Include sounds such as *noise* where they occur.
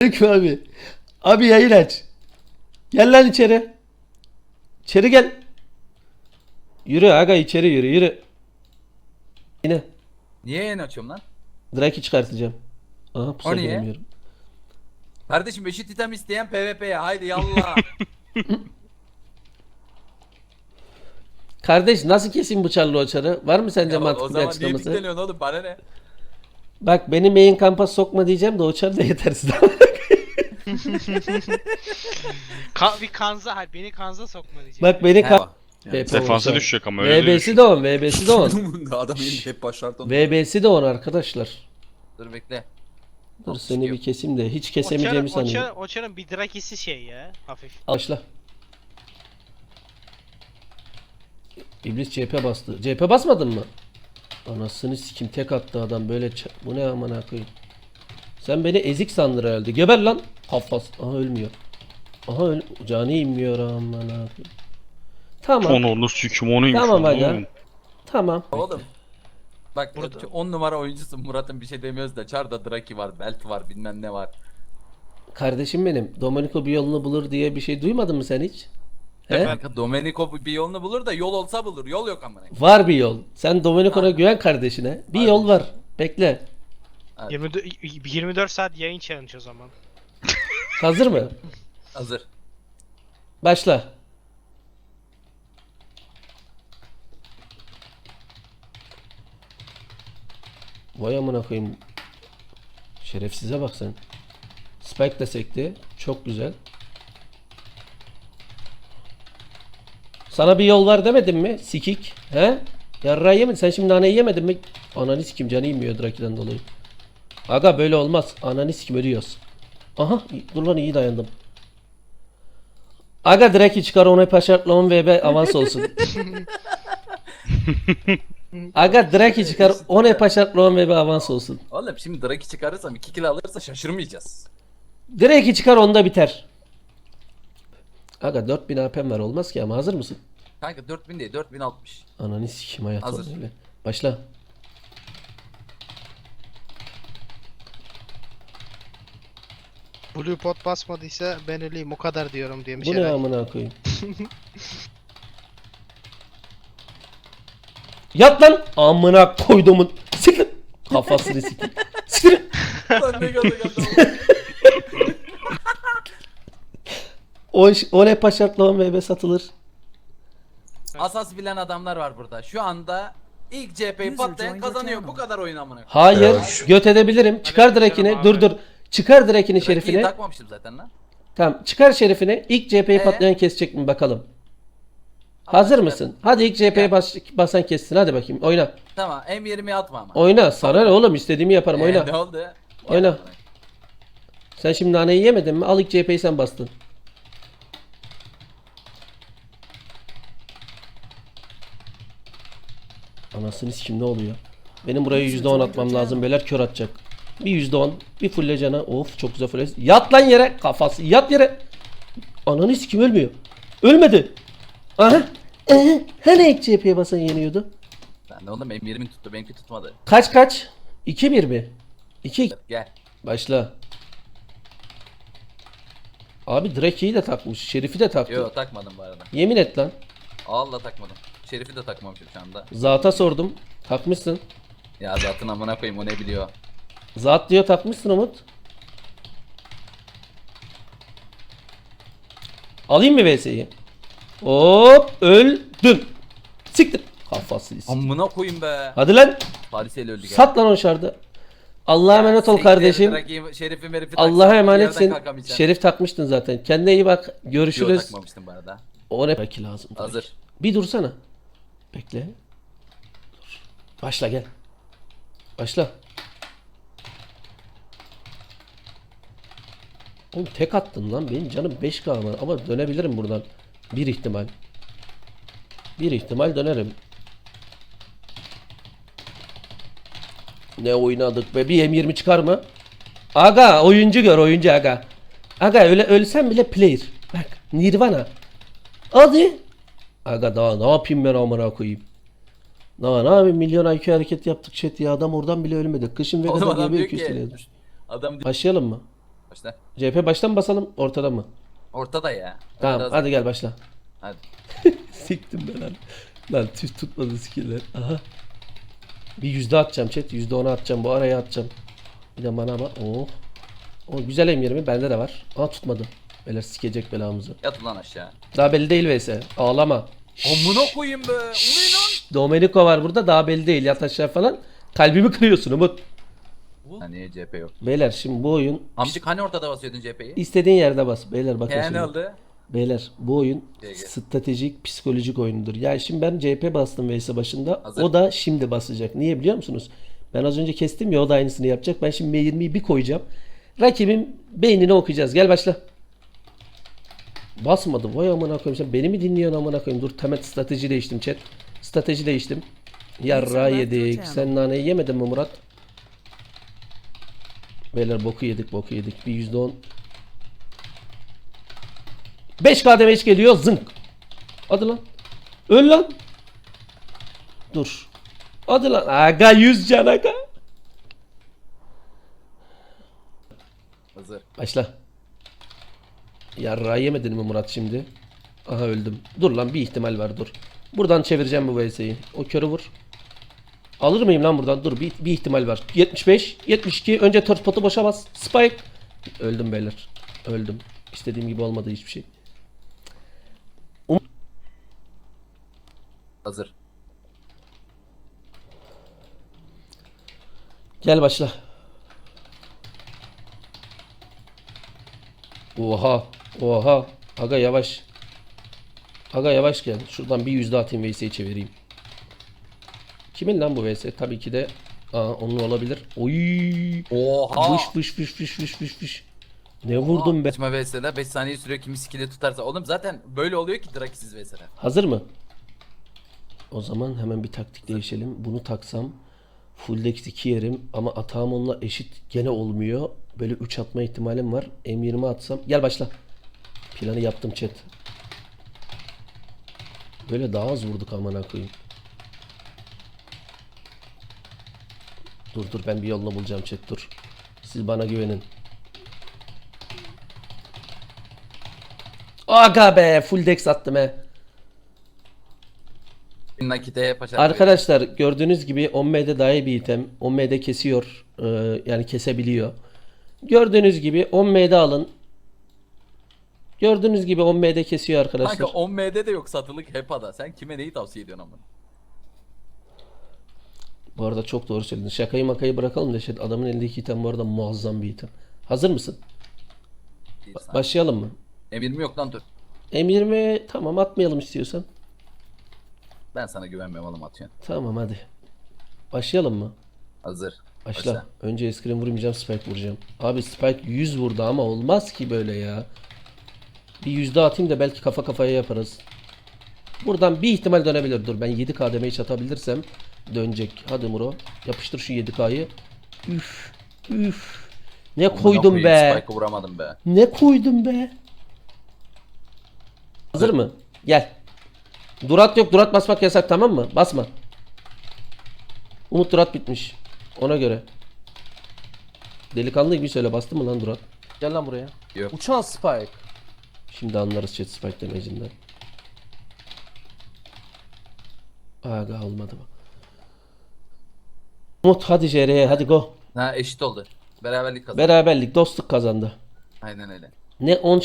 Aleyküm abi. Abi yayın aç. Gel lan içeri. İçeri gel. Yürü aga içeri yürü yürü. Yine. Niye yayın açıyorum lan? Drake'i çıkartacağım. Aha pusa O niye? giremiyorum. Kardeşim isteyen PvP'ye haydi yallah. *laughs* Kardeş nasıl keseyim bıçaklı o çarı? Var mı sence Ya o mantıklı bir zaman niye açıklaması? dikleniyorsun oğlum bana ne? Bak beni main kampa sokma diyeceğim de o çar da yetersiz. *laughs* Ka bir kanza hayır beni kanza sokma diyecek. Bak beni kamp... Defansa düşecek ama öyle de VB'si düşecek. de 10, *laughs* VB'si de 10. Adam hep başlardı onu. VB'si de 10 arkadaşlar. Dur bekle. Dur seni bir keseyim de hiç O kesemeyeceğimi o sanıyorum. çarın- O çarın bir drakisi şey ya hafif. Başla. İblis CHP bastı. CHP basmadın mı? Anasını sikim tek attı adam böyle bu ne amına koyayım. Sen beni ezik sandın herhalde. Geber lan. Kafas. Aha ölmüyor. Aha öl canı inmiyor amına koyayım. Tamam. Onu onu sikim onu Tamam aga. Tamam. Oğlum. Bak Burada- 10 numara oyuncusun Murat'ın bir şey demiyoruz da Char'da Draki var, Belt var, bilmem ne var. Kardeşim benim. Domenico bir yolunu bulur diye bir şey duymadın mı sen hiç? He? Kanka Domenico bir yolunu bulur da yol olsa bulur. Yol yok amına. Var bir yol. Sen Domenico'na güven kardeşine. Bir yol var. Bekle. 24, 24 saat yayın challenge o zaman. *laughs* Hazır mı? Hazır. Başla. Vay amına koyayım. Şerefsize bak sen. Spike de sekti. Çok güzel. Sana bir yol var demedim mi? Sikik. He? Yarrağı yemedin. Sen şimdi naneyi yemedin mi? Ananı sikim canı inmiyor Draki'den dolayı. Aga böyle olmaz. Ananı sikim ölüyoruz. Aha dur lan iyi dayandım. Aga Draki çıkar onu paşartla 10 VB avans olsun. Aga Draki çıkar 10 paşartla 10 VB avans olsun. Oğlum şimdi Draki çıkarırsam 2 kill alırsa şaşırmayacağız. Draki çıkar onda biter. Aga 4000 AP'm var olmaz ki ama hazır mısın? Kanka 4000 değil 4060. Ananı sikim hayat Hazır. oldu öyle. Başla. Blue pot basmadıysa ben öleyim o kadar diyorum demiş Bu ne herhalde. amına koyayım? *laughs* Yat lan! Amına koyduğumun. Siktir. Kafasını siktir. Siktir. Lan ne gaza *laughs* O, iş- o ne paşartla 10 VB satılır. Asas bilen adamlar var burada. Şu anda ilk CHP'yi patlayan kazanıyor. Bu kadar oyun amına. Hayır. Göt edebilirim. Çıkar direkini. Dur dur. Çıkar direkini Draki'yi şerifine. takmamıştım zaten lan. Tamam. Çıkar şerifine. İlk CHP'yi Ee? patlayan kesecek mi bakalım. Hazır aşkına. mısın? Hadi ilk CHP'yi bas, basan kessin. Hadi bakayım. Oyna. Tamam M20'yi atma ama. Oyna. Sana ne oğlum? istediğimi yaparım. Ee, Oyna. ne oldu? Oyna. Sen şimdi naneyi yemedin mi? Al ilk CHP'yi sen bastın. Anasını sikim ne oluyor? Benim buraya %10 atmam lazım. Beyler kör atacak. Bir %10. Bir fulle cana. Of çok güzel fulle. Yat lan yere. Kafası. Yat yere. Ananı sikim ölmüyor. Ölmedi. Aha. Ee, hani ilk CHP'ye basan yeniyordu? Ben de oğlum M20 tuttu benimki tutmadı. Kaç kaç? 2-1 mi? 2 Gel. Başla. Abi Drake'yi de takmış. Şerif'i de taktı. Yo takmadım bu arada. Yemin et lan. Allah takmadım. Şerif'i de takmamışım şu anda. Zat'a sordum. Takmışsın. Ya zaten amına koyayım o ne biliyor. Zat diyor takmışsın Umut. Alayım mı VS'yi? Hop öldün. Siktir. Kafası siktir. Amına koyayım be. Hadi lan. Paris'e öldü. Sat lan o şardı. Allah'a emanet ol kardeşim. Draki'yi, Şerif'i merifi Allah'a emanetsin. Şerif takmıştın zaten. Kendine iyi bak. Görüşürüz. takmamıştım bu arada. O ne belki lazım. Hazır. Bir dursana. Bekle. Dur. Başla gel. Başla. Oğlum tek attın lan. Benim canım 5k ama, ama dönebilirim buradan. Bir ihtimal. Bir ihtimal dönerim. Ne oynadık be. Bir M20 çıkar mı? Aga oyuncu gör oyuncu aga. Aga öyle ölsem bile player. Bak Nirvana. Hadi. Aga daha ne yapayım ben amına koyayım. Daha ne yapayım milyon IQ hareket yaptık chat ya adam oradan bile ölmedi. Kışın ve Oğlum kadar adam diye diyor ki. Adam diyor. Başlayalım mı? Başla. CHP baştan mı basalım ortada mı? Ortada ya. Tamam Biraz- hadi gel başla. Hadi. *laughs* Siktim ben lan. Lan tüh tutmadı skiller. Aha. Bir yüzde atacağım chat. Yüzde ona atacağım. Bu araya atacağım. Bir de bana bak. Oh. O güzel M20 bende de var. Aa tutmadı. Böyle sikecek belamızı. Yat ulan aşağı. Daha belli değil vs. Ağlama. Amına koyayım be. O ne lan? Domenico var burada daha belli değil. Yat aşağı falan. Kalbimi kırıyorsun Umut. Ha niye CHP yok? Beyler şimdi bu oyun Amcık hani ortada basıyordun CHP'yi? istediğin yerde bas. Beyler bakın Yani şimdi. oldu. Beyler bu oyun GG. stratejik psikolojik oyundur. Yani şimdi ben CHP bastım vs başında. Hazır. O da şimdi basacak. Niye biliyor musunuz? Ben az önce kestim ya o da aynısını yapacak. Ben şimdi M20'yi bir koyacağım. Rakibin beynini okuyacağız. Gel başla. Basmadı. Vay amına koyayım sen beni mi dinliyorsun amına koyayım? Dur temel strateji değiştim chat. Strateji değiştim. Yarra yedik. Sen naneyi yemedin mi Murat? Beyler boku yedik boku yedik. Bir yüzde on 5 kademe hiç geliyor zınk. Hadi lan. Öl lan. Dur. Hadi lan. Aga 100 can aga. Hazır. Başla. Yarra yemedin mi Murat şimdi? Aha öldüm. Dur lan bir ihtimal var dur. Buradan çevireceğim bu VS'yi. O körü vur. Alır mıyım lan buradan? Dur bir, bir ihtimal var. 75, 72. Önce tur potu boşa bas. Spike. Öldüm beyler. Öldüm. İstediğim gibi olmadı hiçbir şey. Hazır. Gel başla. Oha. Oha. Aga yavaş. Aga yavaş gel. Şuradan bir yüzde atayım VS'yi çevireyim. Kimin lan bu VS? Tabii ki de Aa, onun olabilir. Oy. Oha. Fış fış fış fış fış fış fış. Ne vurdum be. Kaçma VS'de 5 saniye sürüyor kimi skill'i tutarsa. Oğlum zaten böyle oluyor ki Drakisiz VS'ler. Hazır mı? O zaman hemen bir taktik değişelim. Bunu taksam full dex 2 yerim ama atağım onunla eşit gene olmuyor. Böyle 3 atma ihtimalim var. M20 atsam. Gel başla. Planı yaptım chat. Böyle daha az vurduk amına koyayım. Dur dur ben bir yolunu bulacağım chat dur. Siz bana güvenin. Aga be full dex attım he. Nakite. Arkadaşlar gördüğünüz gibi 10M'de daha iyi bir item. 10M'de kesiyor. e, yani kesebiliyor. Gördüğünüz gibi 10M'de alın. Gördüğünüz gibi 10M'de kesiyor arkadaşlar. Kanka 10M'de de yok satılık HEPA'da. Sen kime neyi tavsiye ediyorsun ama? Bu arada çok doğru söyledin. Şakayı makayı bırakalım da şey, adamın elindeki item bu arada muazzam bir item. Hazır mısın? Ba- başlayalım mı? Eminim yok lan dur. M20 tamam atmayalım istiyorsan. Ben sana güvenmiyorum oğlum atıyorsun. Tamam hadi. Başlayalım mı? Hazır. Başla. Başla. Önce eskrim vurmayacağım Spike vuracağım. Abi Spike 100 vurdu ama olmaz ki böyle ya. Bir yüzde atayım da belki kafa kafaya yaparız. Buradan bir ihtimal dönebilir. Dur ben 7 kademeyi çatabilirsem dönecek. Hadi Muro. Yapıştır şu 7K'yı. Üf. Üf. Ne koydum Amına be. Spike'ı vuramadım be. Ne koydum be. Hazır mı? Gel. Durat yok. Durat basmak yasak tamam mı? Basma. Umut Durat bitmiş. Ona göre. Delikanlı gibi söyle. Bastı mı lan Durat? Gel lan buraya. Yok. Uçan Spike. Şimdi anlarız chat Spike demecinden. Aga olmadı bu. Umut hadi JR'ye hadi go. Ha eşit oldu. Beraberlik kazandı. Beraberlik dostluk kazandı. Aynen öyle. Ne 10